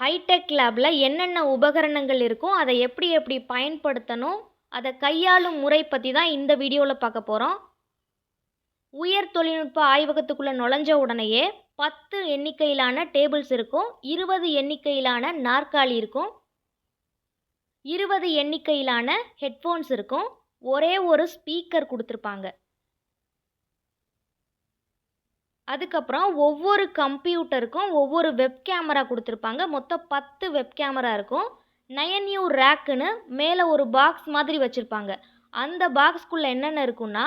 Hitech லேபில் என்னென்ன உபகரணங்கள் இருக்கும் அதை எப்படி எப்படி பயன்படுத்தணும் அதை கையாளும் முறை பற்றி தான் இந்த வீடியோவில் பார்க்க போகிறோம் உயர் தொழில்நுட்ப ஆய்வகத்துக்குள்ளே நுழைஞ்ச உடனேயே பத்து எண்ணிக்கையிலான டேபிள்ஸ் இருக்கும் இருபது எண்ணிக்கையிலான நாற்காலி இருக்கும் இருபது எண்ணிக்கையிலான ஹெட்ஃபோன்ஸ் இருக்கும் ஒரே ஒரு ஸ்பீக்கர் கொடுத்துருப்பாங்க. அதுக்கப்புறம் ஒவ்வொரு கம்ப்யூட்டருக்கும் ஒவ்வொரு வெப் கேமரா கொடுத்துருப்பாங்க. மொத்தம் பத்து வெப் கேமரா இருக்கும். நயன் யூ ரேக்குன்னு மேலே ஒரு பாக்ஸ் மாதிரி வச்சுருப்பாங்க. அந்த பாக்ஸ்க்குள்ளே என்னென்ன இருக்குன்னா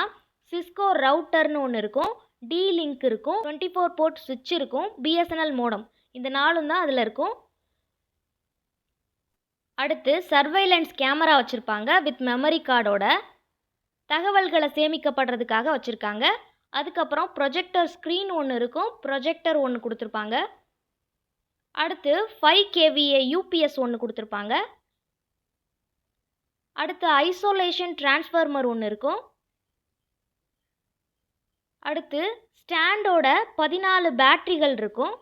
சிஸ்கோ ரவுட்டர்னு ஒன்று இருக்கும். டி லிங்க் இருக்கும். டுவெண்ட்டி ஃபோர் போர்ட் சுவிட்ச் இருக்கும். பிஎஸ்என்எல் மோடம் இந்த நாலும் தான் அதில் இருக்கும். அடுத்து சர்வைலன்ஸ் கேமரா வச்சுருப்பாங்க. வித் மெமரி கார்டோட தகவல்களை சேமிக்கப்படுறதுக்காக வச்சுருக்காங்க. அதுக்கப்புறம் ப்ரொஜெக்டர் ஸ்க்ரீன் ஒன்று இருக்கும். ப்ரொஜெக்டர் ஒன்று கொடுத்துருப்பாங்க. அடுத்து ஃபைவ் கேவிஏ யூபிஎஸ் ஒன்று கொடுத்துருப்பாங்க. அடுத்து ஐசோலேஷன் டிரான்ஸ்ஃபார்மர் ஒன்று இருக்கும். அடுத்து ஸ்டாண்டோட பதினாலு பேட்ரிகள் இருக்கும்.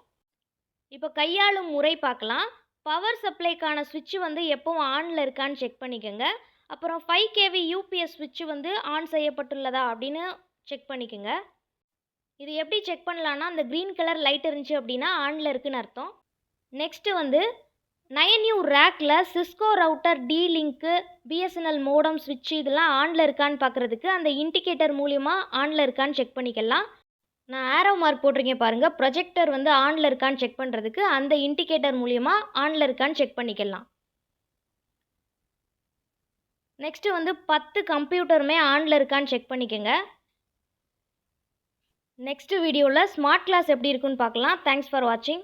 இப்போ கையாளும் முறை பார்க்கலாம். பவர் சப்ளைக்கான சுவிட்சு வந்து எப்போவும் ஆனில் இருக்கான்னு செக் பண்ணிக்கோங்க. அப்புறம் ஃபைவ் கேவி யூபிஎஸ் சுவிட்சு வந்து ஆன் செய்யப்பட்டுள்ளதா அப்படின்னு செக் பண்ணிக்கோங்க. இது எப்படி செக் பண்ணலான்னா அந்த க்ரீன் கலர் லைட் இருந்துச்சு அப்படின்னா ஆனில் இருக்குன்னு அர்த்தம். நெக்ஸ்ட்டு வந்து நயன் யூ ரேக்கில் Cisco router D link BSNL modem சுவிட்ச் இதெல்லாம் ஆனில் இருக்கான்னு பார்க்குறதுக்கு அந்த இண்டிகேட்டர் மூலிமா ஆனில் இருக்கான்னு செக் பண்ணிக்கலாம். நான் ஆரோ மார்க் போட்டிருக்கேன் பாருங்கள் ப்ரொஜெக்டர் வந்து ஆனில் இருக்கான்னு செக் பண்ணுறதுக்கு அந்த இண்டிகேட்டர் மூலிமா ஆனில் இருக்கான்னு செக் பண்ணிக்கலாம். நெக்ஸ்ட்டு வந்து பத்து கம்ப்யூட்டருமே ஆனில் இருக்கான்னு செக் பண்ணிக்கோங்க. நெக்ஸ்ட் வீடியோவில் ஸ்மார்ட் கிளாஸ் எப்படி இருக்குன்னு பார்க்கலாம். தேங்க்ஸ் ஃபார் வாட்சிங்